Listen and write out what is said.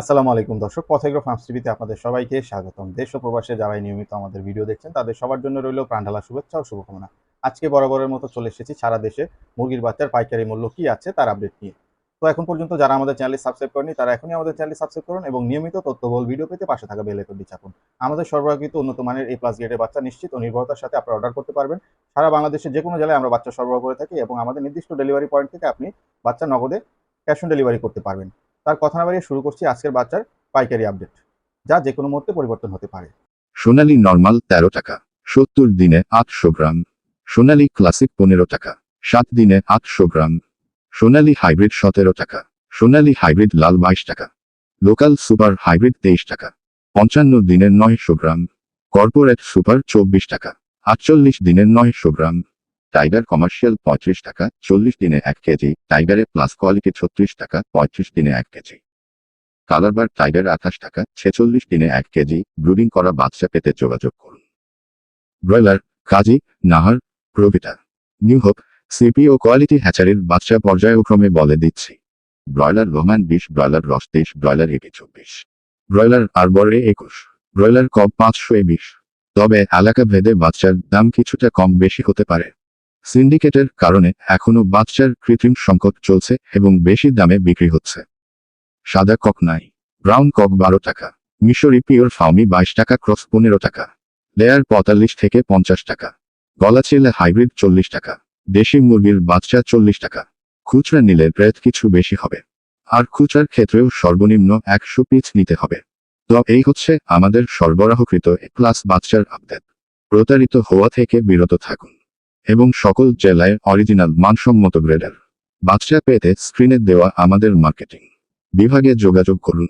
আসসালামু আলাইকুম দর্শক পথেগ্রো ফার্মস টিভিতে আপনাদের সবাইকে স্বাগতম। দেশ ও প্রবাসে যারাই নিয়মিত আমাদের ভিডিও দেখছেন, তাদের সবার জন্য রইল প্রাণঢালা শুভেচ্ছা ও শুভকামনা। আজকে বরাবরের মতো চলে এসেছি সারা দেশে। মুরগির বাচ্চার পাইকারি মূল্য কি আছে তার আপডেট নিয়ে। তো এখন পর্যন্ত যারা আমাদের চ্যানেল সাবস্ক্রাইব করেনি তারা এখনই আমাদের চ্যানেল সাবস্ক্রাইব করুন এবং নিয়মিত তথ্যবহুল ভিডিও পেতে পাশে থাকা বেল আইকনটি চাপুন। আমাদের সরবরাহকৃত উন্নত মানের এই প্লাস গ্রেডের বাচ্চা নিশ্চিত ও নির্ভরতার সাথে আপনারা অর্ডার করতে পারবেন। সারা বাংলাদেশের যে কোনো জেলায় আমরা বাচ্চা সরবরাহ করে থাকি এবং আমাদের নির্দিষ্ট ডেলিভারি পয়েন্ট থেকে আপনি বাচ্চা নগদে ক্যাশ অন ডেলিভারি করতে পারবেন। তার কথা না শুরু করছি আজকের বাচ্চার পাইকারি আপডেট যা যে কোনো মুহূর্তে পরিবর্তন হতে পারে। সোনালী নর্মাল তেরো টাকা, সত্তর দিনে আটশো গ্রাম, সোনালী ক্লাসিক পনেরো টাকা, সাত দিনে আটশো গ্রাম, সোনালী হাইব্রিড সতেরো টাকা, সোনালী হাইব্রিড লাল বাইশ টাকা, লোকাল সুপার হাইব্রিড তেইশ টাকা, পঞ্চান্ন দিনের নয়শো গ্রাম, কর্পোরেট সুপার চব্বিশ টাকা, আটচল্লিশ দিনের নয়শো গ্রাম টাইগার কমার্শিয়াল পঁয়ত্রিশ টাকা, চল্লিশ দিনে এক কেজি। টাইগারে প্লাস কোয়ালিটি ছত্রিশ টাকা, পঁয়ত্রিশ দিনে এক কেজি। কালারবার টাইগার আঠাশ টাকা, ছেচল্লিশ দিনে এক কেজি। ব্রুডিং করা বাচ্চা পেতে যোগাযোগ করুন। Broiler Kazi Nahar Provita new hope CP ও কোয়ালিটি হ্যাচারির বাচ্চা পর্যায়ক্রমে বলে দিচ্ছি। ব্রয়লার রোমান বিশ ব্রয়লার রস তেইশ ব্রয়লার এপি চব্বিশ। ব্রয়লার আরবরে একুশ। ব্রয়লার কব পাঁচশো বিশ। তবে এলাকা ভেদে বাচ্চার দাম কিছুটা কম বেশি হতে পারে। সিন্ডিকেটের কারণে এখনও বাচ্চার কৃত্রিম সংকট চলছে এবং বেশি দামে বিক্রি হচ্ছে। সাদা কক নাই। ব্রাউন কক বারো টাকা। মিশরি পিওর ফাউমি বাইশ টাকা, ক্রস পনেরো টাকা। লেয়ার পঁয়তাল্লিশ থেকে পঞ্চাশ টাকা। গলা গলাচিলে হাইব্রিড চল্লিশ টাকা। দেশি মুরগির বাচ্চা চল্লিশ টাকা। খুচরা নিলে রেট কিছু বেশি হবে। আর খুচরার ক্ষেত্রেও সর্বনিম্ন একশো পিস নিতে হবে। তো এই হচ্ছে আমাদের সরবরাহকৃত এ ক্লাস বাচ্চার আপডেট। প্রতারিত হওয়া থেকে বিরত থাকুন। এবং সকল জেলায় অরিজিনাল মানসম্মত গ্রেডার বাচ্চা পেতে স্ক্রিনে দেওয়া আমাদের মার্কেটিং বিভাগে যোগাযোগ করুন।